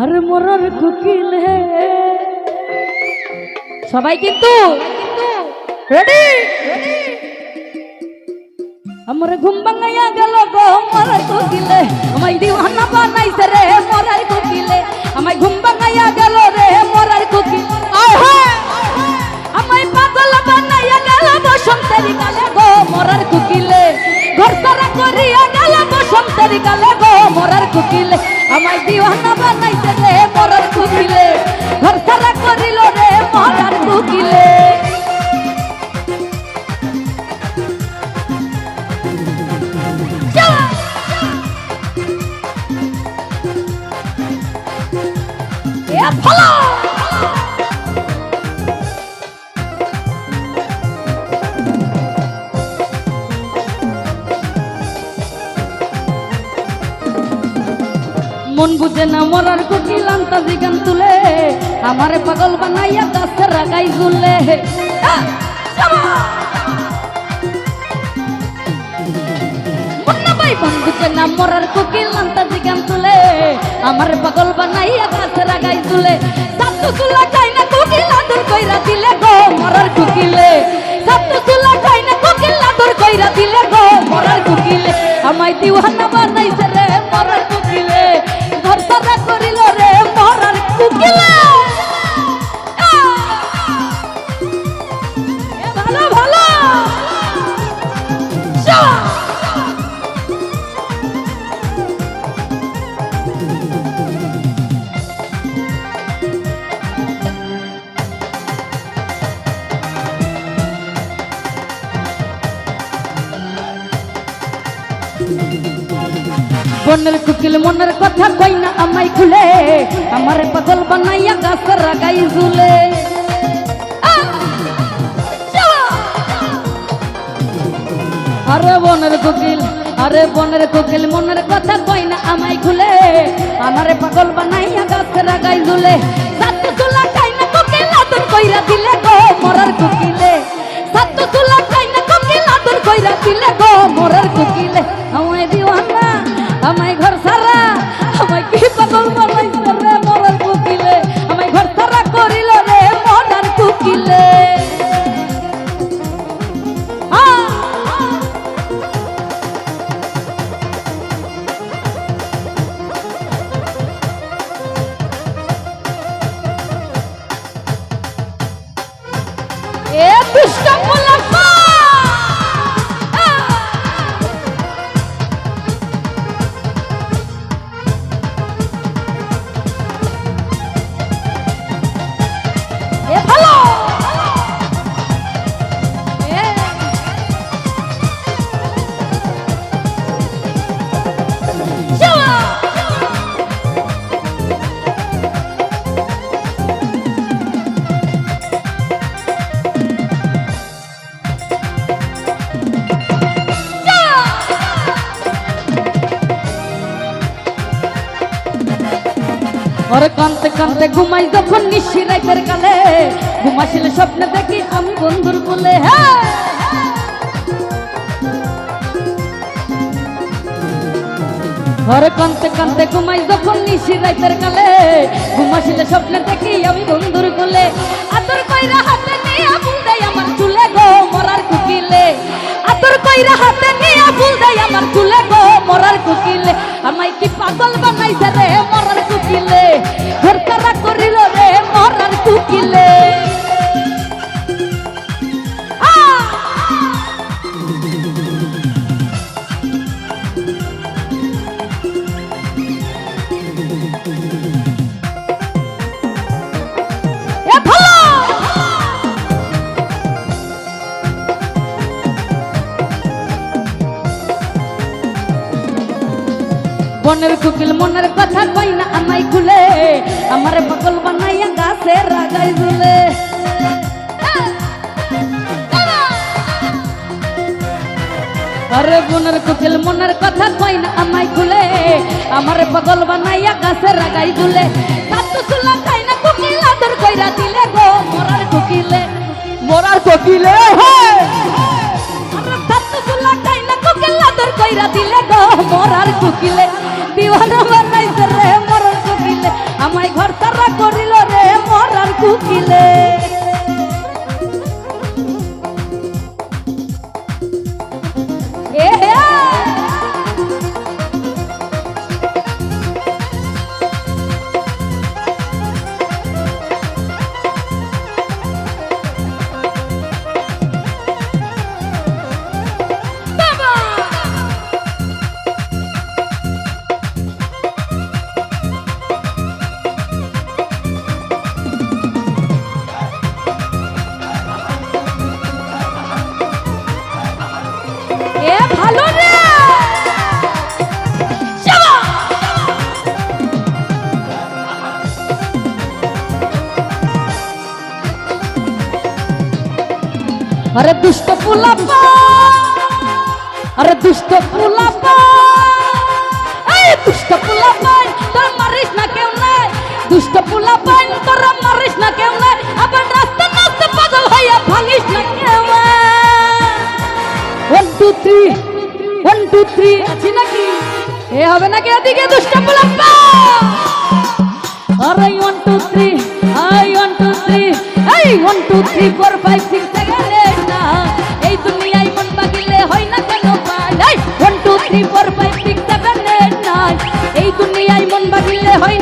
আর মরার কুকিল হে। সবাই কিন্তু রেডি? আমার ঘুম ভাঙাইয়া গেল গো, মরার কুকিলে আমায় দিওয়ানা বানাইছে রে মরার কুকিলে আমায় ঘুম ভাঙাইয়া গেল রে মরার কুকিল আয় হায় আমায় পাগল বানাইয়া গেল বসন্তের গালে গো, মরার কুকিলে ঘর সারা করিয়া দিওয়ানা বানাইছে রে মন বুঝে না, মরার কুকিল আন্তাজি গান তুলে। আমারে পাগল বানাইয়া গাছের রাগাই জুলে মরার কুকিল আন্তাজি গান তুলে। আমারে পাগল বানাইয়া গাছের রাগাই জুলে সাতু চুলা খাই না কুকিল আদর কইরা দিলে গো, মরার কুকিলে। সাতু চুলা খাই না কুকিল আদর কইরা দিলে গো, মরার কুকিলে। আমায় বনের কুকিল মনের কথা কই না আমাই খুলে। আমার পাগল বানাইয়া গাছ রাগাই ঝুলে আরে বনের কোকিল, আরে বনের কোকিল, মনের কথা কই না আমায় খুলে? আমারে পাগল বানাইয়া গাছে রাগাই দুলে সাত তুলা খাই না কুকিল আদর কইরা দিলে গো মরার কোকিলে। সাত চুলা ওরে কানতে কানতে ঘুমাই যখন নিশি রাইতের কালে। ঘুমাইছিলে স্বপ্নে দেখি আমি বন্ধুর বলে হ্যাঁ ঘরে কানতে কানতে ঘুমাই যখন নিশি রাইতের কালে। ঘুমাইছিলে স্বপ্নে দেখি আমি বন্ধুর কোলে। আদর কইরা হাতে নিয়ে ফুল দেয় আমার চুলে গো, মরার কুকিলে। আদর কইরা হাতে নিয়ে ফুল দেয় আমার চুলে গো, মরার কুকিলে। আমায় কি পাগল বানাইছে রে মরার কুকিলে বনের কুকিল মনের কথা কই না আমায় খুলে? আমার পাগল বানাইয়া গাছে রাগাই দুলে। আরে বনের কুকিল মনের কথা কই না আমায় খুলে? আমার পাগল বানাইয়া গাছে রাগাই ঝুলে সাতু চুলা খাই না কুকিল। মরার কুকিলে দিওয়ানা আরে দুষ্ট পুলাপা। আরে দুষ্ট পুলাপা। দুষ্ট পুলাপা। হয়